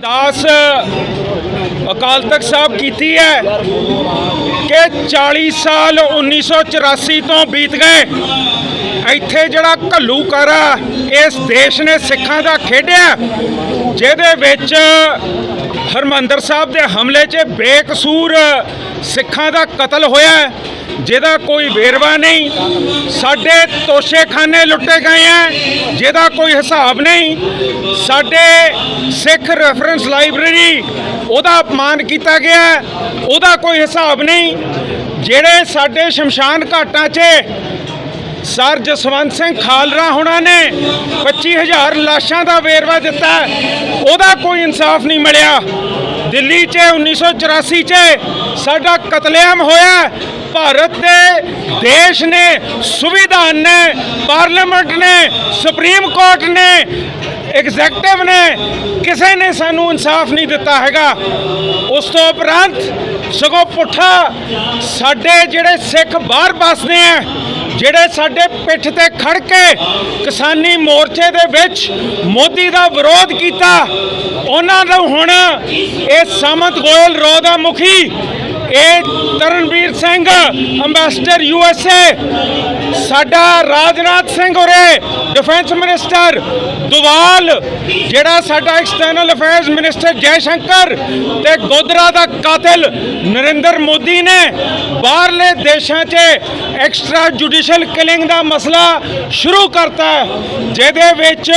ਦਾਸ ਅਕਾਲ ਤਖਤ ਸਾਹਿਬ ਕੀਤੀ ਹੈ ਕਿ 40 ਸਾਲ 1984 ਤੋਂ ਬੀਤ ਗਏ। ਇੱਥੇ ਜਿਹੜਾ ਘੱਲੂਕਾਰਾ ਇਸ ਦੇਸ਼ ਨੇ ਸਿੱਖਾਂ ਦਾ ਖੇਡਿਆ, ਜਿਹਦੇ ਵਿੱਚ ਹਰਮੰਦਰ ਸਾਹਿਬ ਦੇ ਹਮਲੇ 'ਚ ਬੇਕਸੂਰ ਸਿੱਖਾਂ ਦਾ ਕਤਲ ਹੋਇਆ। ਜਿਹਦਾ ਕੋਈ ਵੇਰਵਾ ਨਹੀਂ, ਸਾਡੇ ਤੋਸ਼ੇਖਾਨੇ ਲੁੱਟੇ ਗਏ ਆ, ਜਿਹਦਾ ਕੋਈ ਹਿਸਾਬ ਨਹੀਂ, ਸਾਡੇ ਸਿੱਖ ਰੈਫਰੈਂਸ ਲਾਇਬ੍ਰੇਰੀ ਉਹਦਾ ਅਪਮਾਨ ਕੀਤਾ ਗਿਆ, ਉਹਦਾ ਕੋਈ ਹਿਸਾਬ ਨਹੀਂ। ਜਿਹੜੇ ਸਾਡੇ ਸ਼ਮਸ਼ਾਨ ਘਾਟਾਂ 'ਚ ਸਰ ਜਸਵੰਤ ਸਿੰਘ ਖਾਲਰਾ ਹੁਣਾਂ ਨੇ 25000 ਲਾਸ਼ਾਂ ਦਾ ਵੇਰਵਾ ਦਿੱਤਾ, ਉਹਦਾ ਕੋਈ ਇਨਸਾਫ ਨਹੀਂ ਮਿਲਿਆ। ਦਿੱਲੀ 'ਚ 1984 'ਚ ਸਾਡਾ ਕਤਲੇਆਮ ਹੋਇਆ। ਭਾਰਤ ਦੇ ਦੇਸ਼ ਨੇ ਸੰਵਿਧਾਨ ਨੇ, ਪਾਰਲੀਮੈਂਟ ਨੇ, ਸੁਪਰੀਮ ਕੋਰਟ ਨੇ, ਐਗਜ਼ੈਕਟਿਵ ਨੇ, ਕਿਸੇ ਨੇ ਸਾਨੂੰ ਇਨਸਾਫ ਨਹੀਂ ਦਿੱਤਾ ਹੈਗਾ। ਉਸ ਤੋਂ ਉਪਰੰਤ ਸਗੋਂ ਪੁੱਠਾ ਸਾਡੇ ਜਿਹੜੇ ਸਿੱਖ ਬਾਹਰ ਵੱਸਦੇ ਆ ਜਿਹੜੇ ਸਾਡੇ ਪਿੱਠ ਤੇ ਖੜ ਕੇ ਕਿਸਾਨੀ ਮੋਰਚੇ ਦੇ ਵਿੱਚ ਮੋਦੀ ਦਾ ਵਿਰੋਧ ਕੀਤਾ, ਉਹਨਾਂ ਨੂੰ ਹੁਣ ਇਹ ਸਮਤ ਗੋਇਲ ਰੋ ਦਾ ਮੁਖੀ ਇਹ Taranvir Singh ambassador U S A ਸਾਡਾ ਰਾਜਨਾਥ ਸਿੰਘ ਹੋਰੇ ਡਿਫੈਂਸ ਮਿਨਿਸਟਰ ਦੁਵਾਲ, ਜਿਹੜਾ ਸਾਡਾ external affairs minister Jai Shankar ਤੇ ਗੋਦਰਾ ਦਾ ਕਾਤਲ ਨਰਿੰਦਰ ਮੋਦੀ ਨੇ, ਬਾਹਰਲੇ ਦੇਸ਼ਾਂ 'ਚ ਐਕਸਟਰਾ ਜੁਡੀਸ਼ੀਅਲ ਕਿਲਿੰਗ ਦਾ ਮਸਲਾ ਸ਼ੁਰੂ ਕਰਤਾ ਜਿਹਦੇ ਵਿੱਚ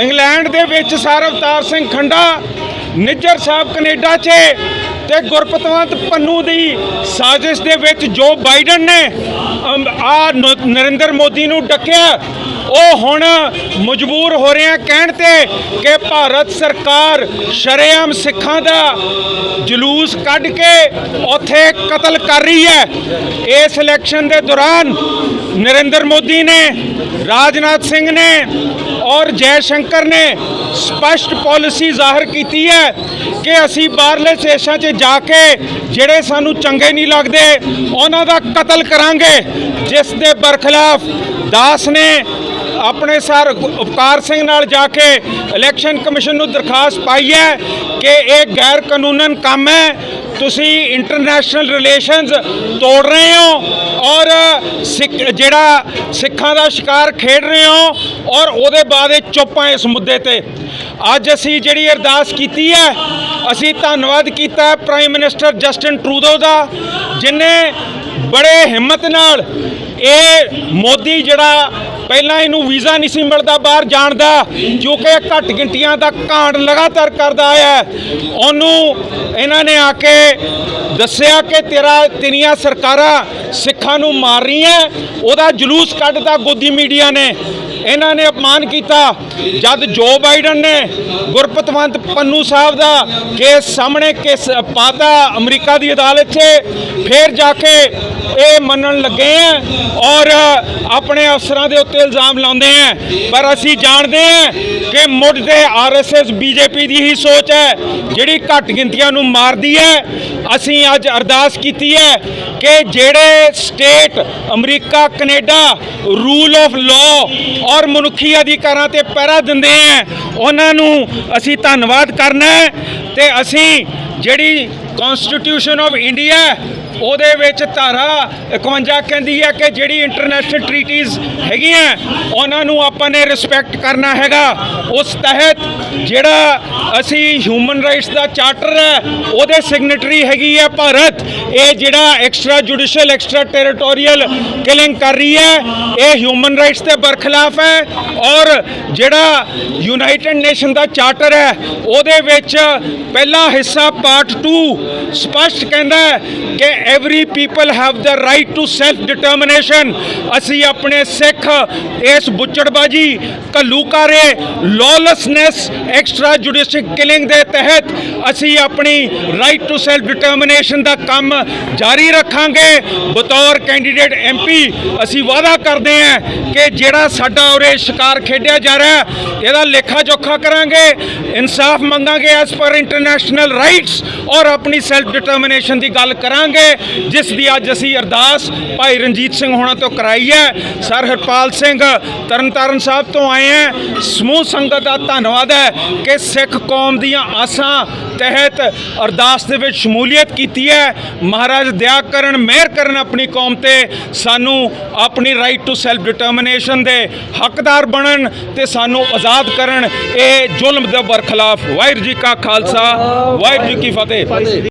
ਇੰਗਲੈਂਡ ਦੇ ਵਿੱਚ ਸਰ ਅਵਤਾਰ ਸਿੰਘ ਖੰਡਾ, ਨਿੱਜਰ ਸਾਹਿਬ ਕੈਨੇਡਾ 'ਚ ਤੇ ਗੁਰਪਤਵੰਤ ਪੰਨੂ ਦੀ ਸਾਜ਼ਿਸ਼ ਦੇ ਵਿੱਚ ਜੋ ਬਾਈਡਨ ਨੇ ਆ ਨਰਿੰਦਰ ਮੋਦੀ ਨੂੰ ਡੱਕਿਆ, ਉਹ ਹੁਣ ਮਜਬੂਰ ਹੋ ਰਹੇ ਆ ਕਹਿਣ ਤੇ ਕਿ ਭਾਰਤ ਸਰਕਾਰ ਸ਼ਰੇਆਮ ਸਿੱਖਾਂ ਦਾ ਜਲੂਸ ਕੱਢ ਕੇ ਉੱਥੇ ਕਤਲ ਕਰ ਰਹੀ ਹੈ। ਇਸ ਇਲੈਕਸ਼ਨ ਦੇ ਦੌਰਾਨ ਨਰਿੰਦਰ ਮੋਦੀ ਨੇ, ਰਾਜਨਾਥ ਸਿੰਘ ਨੇ ਔਰ ਜੈ ਸ਼ੰਕਰ ਨੇ ਸਪਸ਼ਟ ਪਾਲਿਸੀ ਜ਼ਾਹਰ ਕੀਤੀ ਹੈ ਕਿ ਅਸੀਂ ਬਾਹਰਲੇ ਦੇਸ਼ਾਂ 'ਚ ਜਾ ਕੇ ਜਿਹੜੇ ਸਾਨੂੰ ਚੰਗੇ ਨਹੀਂ ਲੱਗਦੇ, ਉਹਨਾਂ ਦਾ ਕਤਲ ਕਰਾਂਗੇ। ਜਿਸ ਦੇ ਬਰਖਲਾਫ ਦਾਸ ਨੇ ਆਪਣੇ ਸਰ ਉਪਕਾਰ ਸਿੰਘ ਨਾਲ ਜਾ ਕੇ ਇਲੈਕਸ਼ਨ ਕਮਿਸ਼ਨ ਨੂੰ ਦਰਖਾਸਤ ਪਾਈ ਹੈ ਕਿ ਇਹ ਗੈਰ ਕਾਨੂੰਨਨ ਕੰਮ ਹੈ। ਤੁਸੀਂ ਇੰਟਰਨੈਸ਼ਨਲ ਰਿਲੇਸ਼ਨਸ ਤੋੜ ਰਹੇ ਹੋ ਔਰ ਸਿੱਖ, ਜਿਹੜਾ ਸਿੱਖਾਂ ਦਾ ਸ਼ਿਕਾਰ ਖੇਡ ਰਹੇ ਹੋ ਔਰ ਉਹਦੇ ਬਾਅਦ ਇਹ ਚੁੱਪਾਂ ਇਸ ਮੁੱਦੇ ਤੇ। ਅੱਜ ਅਸੀਂ ਜਿਹੜੀ ਅਰਦਾਸ ਕੀਤੀ ਹੈ, ਅਸੀਂ ਧੰਨਵਾਦ ਕੀਤਾ ਪ੍ਰਾਈਮ ਮਿਨਿਸਟਰ ਜਸਟਿਨ ਟਰੂਡੋ ਦਾ, ਜਿਨੇ ਬੜੇ ਹਿੰਮਤ ਨਾਲ ਇਹ ਮੋਦੀ ਜਿਹੜਾ ਪਹਿਲਾਂ ਇਹਨੂੰ ਵੀਜ਼ਾ ਨਹੀਂ ਸੀ ਮਿਲਦਾ ਬਾਹਰ ਜਾਣ ਦਾ ਕਿਉਂਕਿ ਘੱਟ ਗਿਣਤੀਆਂ ਦਾ ਕਾਂਡ ਲਗਾਤਾਰ ਕਰਦਾ ਆਇਆ ਉਹਨੂੰ ਇਹਨਾਂ ਨੇ ਆ ਕੇ ਦੱਸਿਆ ਕਿ ਤੇਰਾ ਤੇਰੀਆਂ ਸਰਕਾਰਾਂ ਸਿੱਖਾਂ ਨੂੰ ਮਾਰ ਰਹੀਆਂ ਉਹਦਾ ਜਲੂਸ ਕੱਢਦਾ ਗੋਦੀ ਮੀਡੀਆ ਨੇ। ਇਹਨਾਂ ਨੇ ਅਪਮਾਨ ਕੀਤਾ। ਜਦ ਜੋ ਬਾਈਡਨ ਨੇ ਗੁਰਪਤਵੰਤ ਪੰਨੂ ਸਾਹਿਬ ਦਾ ਕੇਸ ਸਾਹਮਣੇ ਕੇਸ ਪਾਤਾ ਅਮਰੀਕਾ ਦੀ ਅਦਾਲਤ 'ਚ, ਫਿਰ ਜਾ ਕੇ ਇਹ ਮੰਨਣ ਲੱਗੇ ਆ ਔਰ ਆਪਣੇ ਅਫਸਰਾਂ ਦੇ ਉੱਤੇ ਇਲਜ਼ਾਮ ਲਾਉਂਦੇ ਆ। ਪਰ ਅਸੀਂ ਜਾਣਦੇ ਆ ਕਿ ਮੁੱਢ ਤੇ ਆਰਐਸਐਸ ਬੀਜੇਪੀ ਦੀ ਹੀ ਸੋਚ ਹੈ, ਜਿਹੜੀ ਘੱਟ ਗਿਣਤੀਆਂ ਨੂੰ ਮਾਰਦੀ ਹੈ। ਅਸੀਂ ਅੱਜ ਅਰਦਾਸ ਕੀਤੀ ਹੈ ਕਿ ਜਿਹੜੇ state, America, Canada, rule of law ਔਰ ਮਨੁੱਖੀ ਅਧਿਕਾਰਾਂ ਤੇ ਪਹਿਰਾ ਦਿੰਦੇ ਆ, ਉਹਨਾਂ ਨੂੰ ਅਸੀਂ ਧੰਨਵਾਦ ਕਰਨਾ ਹੈ ਤੇ ਅਸੀਂ ਜਿਹੜੀ ਕਨਸਟੀਟਿਊਸ਼ਨ ਆਫ ਇੰਡੀਆ ਉਹਦੇ ਵਿੱਚ ਧਾਰਾ 51 ਕਹਿੰਦੀ ਹੈ ਕਿ ਜਿਹੜੀ ਇੰਟਰਨੈਸ਼ਨਲ ਟ੍ਰੀਟੀਜ਼ ਹੈਗੀਆਂ, ਉਹਨਾਂ ਨੂੰ ਆਪਾਂ ਨੇ ਰਿਸਪੈਕਟ ਕਰਨਾ ਹੈਗਾ। ਉਸ ਤਹਿਤ ਜਿਹੜਾ ਅਸੀਂ ਹਿਊਮਨ ਰਾਈਟਸ ਦਾ ਚਾਰਟਰ ਹੈ, ਉਹਦੇ ਸਿਗਨੇਟਰੀ ਹੈਗੀ ਹੈ ਭਾਰਤ। ਇਹ ਜਿਹੜਾ extra judicial extra territorial killing ਕਰ ਰਹੀ ਹੈ, ਇਹ ਹਿਊਮਨ ਰਾਈਟਸ ਦੇ ਬਰਖਲਾਫ ਹੈ ਔਰ ਜਿਹੜਾ ਯੂਨਾਈਟਿਡ ਨੇਸ਼ਨ ਦਾ ਚਾਰਟਰ ਹੈ, ਉਹਦੇ ਵਿੱਚ ਪਹਿਲਾ ਹਿੱਸਾ ਪਾਰਟ 2 ਸਪਸ਼ਟ ਕਹਿੰਦਾ ਕਿ every people have the right to self determination ਅਸੀਂ ਆਪਣੇ ਸਿੱਖ, ਇਸ ਬੁੱਚੜਬਾਜੀ ਘੱਲੂਕਾਰੇ ਲੌਲੈਸਨੈਸ ਐਕਸਟਰਾ ਜੁਡੀਸ਼ੀਅਲ ਕਿਲਿੰਗ ਦੇ ਤਹਿਤ ਅਸੀਂ ਆਪਣੀ ਰਾਈਟ ਟੂ ਸੈਲਫ ਡਿਟਰਮੀਨੇਸ਼ਨ ਦਾ ਕੰਮ ਜਾਰੀ ਰੱਖਾਂਗੇ। ਬਤੌਰ ਕੈਂਡੀਡੇਟ ਐਮਪੀ ਅਸੀਂ ਵਾਅਦਾ ਕਰਦੇ ਹਾਂ ਕਿ ਜਿਹੜਾ ਸਾਡਾ ਉਰੇ ਸ਼ਿਕਾਰ ਖੇਡਿਆ ਜਾ ਰਿਹਾ, ਇਹਦਾ ਲੇਖਾ ਜੋਖਾ ਕਰਾਂਗੇ। ਇਨਸਾਫ ਮੰਗਾਂਗੇ ਐਸ ਪਰ ਇੰਟਰਨੈਸ਼ਨਲ ਰਾਈਟਸ ਔਰ ਆਪਣੀ ਸੈਲਫ ਡਿਟਰਮੀਨੇਸ਼ਨ ਦੀ ਗੱਲ ਕਰਾਂਗੇ, ਜਿਸ ਦੀ ਅੱਜ ਅਸੀਂ ਅਰਦਾਸ ਭਾਈ ਰਣਜੀਤ ਸਿੰਘ ਹੋਣਾ ਤੋਂ ਕਰਾਈ ਹੈ। ਸਰ ਹਰਪਾਲ ਸਿੰਘ, ਤਰਨਤਾਰਨ ਸਾਹਿਬ ਤੋਂ ਆਏ ਹੈ। ਸਮੂਹ ਸੰਗਤ ਦਾ ਧੰਨਵਾਦ ਹੈ ਕਿ ਸਿੱਖ ਕੌਮ ਦੀਆਂ ਆਸਾਂ ਤਹਿਤ ਅਰਦਾਸ ਦੇ ਵਿੱਚ ਸ਼ਮੂਲੀਅਤ ਕੀਤੀ ਹੈ। ਮਹਾਰਾਜ ਦਇਆ ਕਰਨ, ਮਿਹਰ ਕਰਨ ਆਪਣੀ ਕੌਮ ਤੇ। ਸਾਨੂੰ ਆਪਣੀ ਰਾਈਟ ਟੂ ਸੈਲਫ ਡਿਟਰਮੀਨੇਸ਼ਨ ਦੇ ਹੱਕਦਾਰ ਬਣਨ ਤੇ ਸਾਨੂੰ ਆਜ਼ਾਦ ਕਰਨ, ਇਹ ਜ਼ੁਲਮ ਦੇ ਬਰਖਲਾਫ। ਵਾਹਿਗੁਰੂ ਜੀ ਕਾ ਖਾਲਸਾ, ਵਾਹਿਗੁਰੂ ਜੀ ਕੀ ਫਤਿਹ।